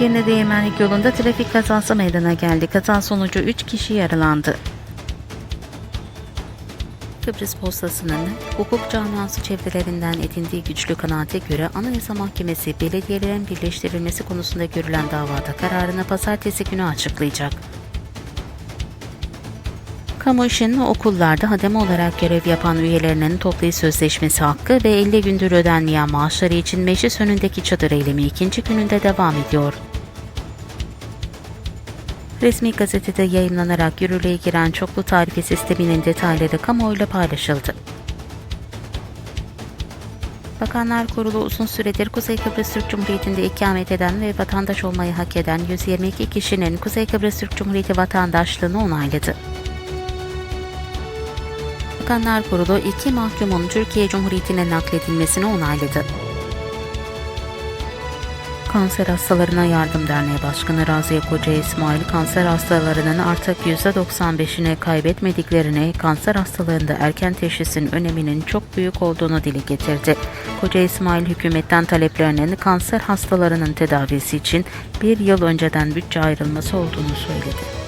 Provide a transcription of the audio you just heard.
Edirne Değirmenlik yolunda trafik kazası meydana geldi. Kaza sonucu 3 kişi yaralandı. Kıbrıs Postası'nın hukuk camiası çevrelerinden edindiği güçlü kanaate göre Anayasa Mahkemesi belediyelerin birleştirilmesi konusunda görülen davada kararını pazartesi günü açıklayacak. Kamu işinin okullarda hademe olarak görev yapan üyelerinin toplu sözleşmesi hakkı ve 50 gündür ödenmeyen maaşları için meclis önündeki çadır eylemi ikinci gününde devam ediyor. Resmi gazetede yayımlanarak yürürlüğe giren çoklu tarife sisteminin detayları kamuoyuyla paylaşıldı. Bakanlar Kurulu uzun süredir Kuzey Kıbrıs Türk Cumhuriyeti'nde ikamet eden ve vatandaş olmayı hak eden 122 kişinin Kuzey Kıbrıs Türk Cumhuriyeti vatandaşlığını onayladı. Bakanlar Kurulu iki mahkumun Türkiye Cumhuriyeti'ne nakledilmesini onayladı. Kanser Hastalarına Yardım Derneği Başkanı Raziye Koca İsmail, kanser hastalarının artık %95'ini kaybetmediklerini, kanser hastalığında erken teşhisin öneminin çok büyük olduğunu dile getirdi. Koca İsmail, hükümetten taleplerinin kanser hastalarının tedavisi için bir yıl önceden bütçe ayrılması olduğunu söyledi.